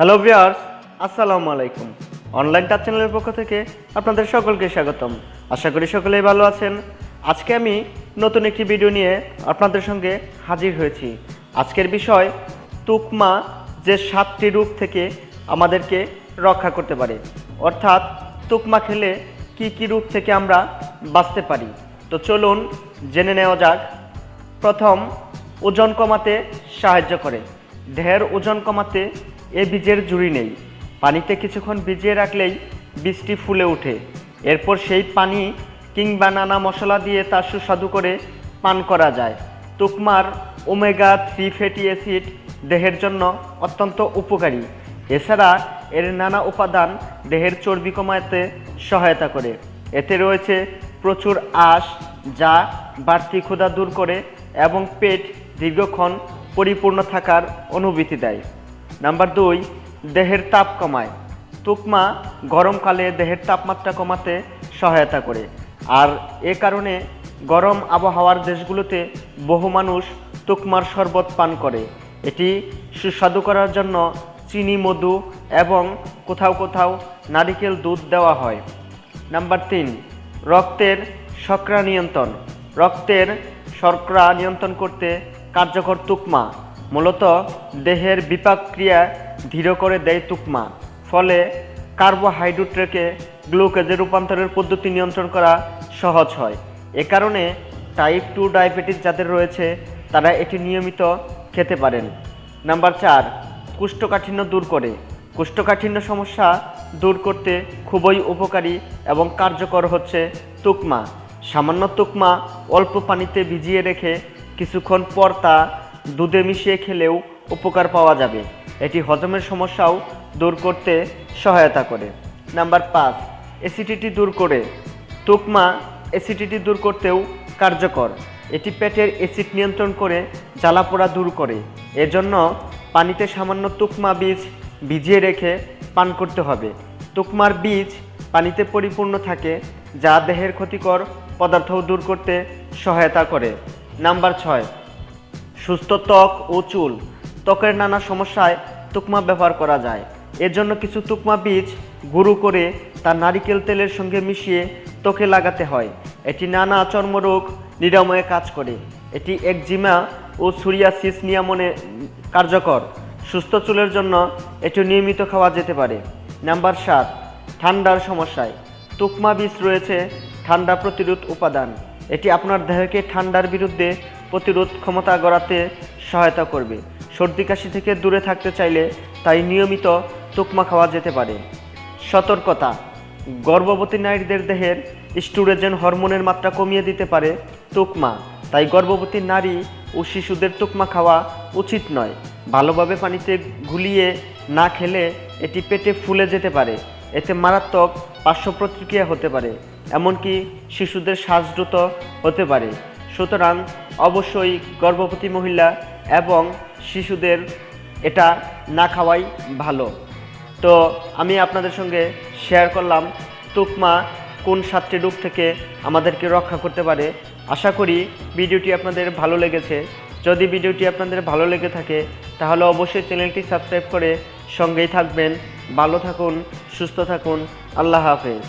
Hello viewers আসসালামু আলাইকুম online touch চ্যানেলের পক্ষ থেকে আপনাদের সকলকে স্বাগতম। আশা করি সকলেই ভালো আছেন। আজকে আমি নতুন একটি ভিডিও নিয়ে আপনাদের সঙ্গে হাজির হয়েছি। আজকের বিষয়, তুকমা যে সাতটি রূপ থেকে আমাদেরকে রক্ষা করতে পারে। অর্থাৎ, তুকমা খেলে কি কি রূপ থেকে আমরা বাঁচতে পারি? তো চলুন জেনে নেওয়া যাক। প্রথম, ওজন কমাতে সাহায্য করে। ঢের ওজন কমাতে এ বীজের জুড়ি নেই। পানিতে কিছুক্ষণ ভিজিয়ে রাখলেই বীজটি ফুলে ওঠে। এরপর সেই পানি কিংবা নানা মশলা দিয়ে তা সুস্বাদু করে পান করা যায়। তুকমার ওমেগা থ্রি ফ্যাটি অ্যাসিড দেহের জন্য অত্যন্ত উপকারী। এছাড়া এর নানা উপাদান দেহের চর্বি কমাতে সহায়তা করে। এতে রয়েছে প্রচুর আঁশ যা বাড়তি ক্ষুধা দূর করে এবং পেট দীর্ঘক্ষণ পরিপূর্ণ থাকার অনুভূতি দেয়। নাম্বার দুই, দেহের তাপ কমায়। তুকমা গরমকালে দেহের তাপমাত্রা কমাতে সহায়তা করে। আর এ কারণে গরম আবহাওয়ার দেশগুলোতে বহু মানুষ তুকমার শরবত পান করে। এটি সুস্বাদু করার জন্য চিনি, মধু এবং কোথাও কোথাও নারিকেল দুধ দেওয়া হয়। নাম্বার তিন, রক্তের শর্করা নিয়ন্ত্রণ। রক্তের শর্করা নিয়ন্ত্রণ করতে কার্যকর তুকমা মূলত দেহের বিপাক ক্রিয়া ধীর করে দেয় তুকমা। ফলে কার্বোহাইড্রেটকে গ্লুকোজে রূপান্তরের পদ্ধতি নিয়ন্ত্রণ করা সহজ হয়। এ কারণে টাইপ টু ডায়াবেটিস যাদের রয়েছে, তারা এটি নিয়মিত খেতে পারেন। নাম্বার চার, কুষ্ঠকাঠিন্য দূর করে। কুষ্ঠকাঠিন্য সমস্যা দূর করতে খুবই উপকারী এবং কার্যকর হচ্ছে তুকমা। সামান্য তুকমা অল্প পানিতে ভিজিয়ে রেখে কিছুক্ষণ পর তা দুধে মিশিয়ে খেলেও উপকার পাওয়া যাবে। এটি হজমের সমস্যাও দূর করতে সহায়তা করে। নাম্বার পাঁচ অ্যাসিডিটি দূর করে। তুকমা অ্যাসিডিটি দূর করতেও কার্যকর। এটি পেটের অ্যাসিড নিয়ন্ত্রণ করে, জ্বালাপোড়া দূর করে। এজন্য পানিতে সামান্য তুকমা বীজ ভিজিয়ে রেখে পান করতে হবে। তুকমার বীজ পানিতে পরিপূর্ণ থাকে, যা দেহের ক্ষতিকর পদার্থও দূর করতে সহায়তা করে। নাম্বার ছয় সুস্থ ত্বক ও চুল। ত্বকের নানা সমস্যায় তুকমা ব্যবহার করা যায়। এর জন্য কিছু তুকমা বীজ গুঁড়ো করে তা নারিকেল তেলের সঙ্গে মিশিয়ে ত্বকে লাগাতে হয়। এটি নানা চর্মরোগ নিরাময়ে কাজ করে। এটি একজিমা ও সুরিয়াসিস নিরামনে কার্যকর। সুস্থ চুলের জন্য এটি নিয়মিত খাওয়া যেতে পারে। নাম্বার সাত, ঠান্ডার সমস্যায়। তুকমা বীজ রয়েছে ঠান্ডা প্রতিরোধ উপাদান। এটি আপনার দেহকে ঠান্ডার বিরুদ্ধে প্রতিরোধ ক্ষমতা গড়াতে সহায়তা করবে। সর্দি কাশি থেকে দূরে থাকতে চাইলে তাই নিয়মিত তুকমা খাওয়া যেতে পারে। সতর্কতা, গর্ভবতী নারীদের দেহের স্টুরেজেন হরমোনের মাত্রা কমিয়ে দিতে পারে তুকমা। তাই গর্ভবতী নারী ও শিশুদের তুকমা খাওয়া উচিত নয়। ভালোভাবে পানিতে গুলিয়ে না খেলে এটি পেটে ফুলে যেতে পারে। এতে মারাত্মক পার্শ্ব প্রতিক্রিয়া হতে পারে, এমনকি শিশুদের শ্বাসদ্রুত হতে পারে। সুতরাং অবশ্যই গর্ভবতী মহিলা এবং শিশুদের এটা না খাওয়াই ভালো। তো আমি আপনাদের সঙ্গে শেয়ার করলাম তুকমা কোন সাতটি রোগ থেকে আমাদেরকে রক্ষা করতে পারে। আশা করি ভিডিওটি আপনাদের ভালো লেগেছে। যদি ভিডিওটি আপনাদের ভালো লেগে থাকে, তাহলে অবশ্যই চ্যানেলটি সাবস্ক্রাইব করে সঙ্গেই থাকবেন। ভালো থাকুন, সুস্থ থাকুন। আল্লাহ হাফেজ।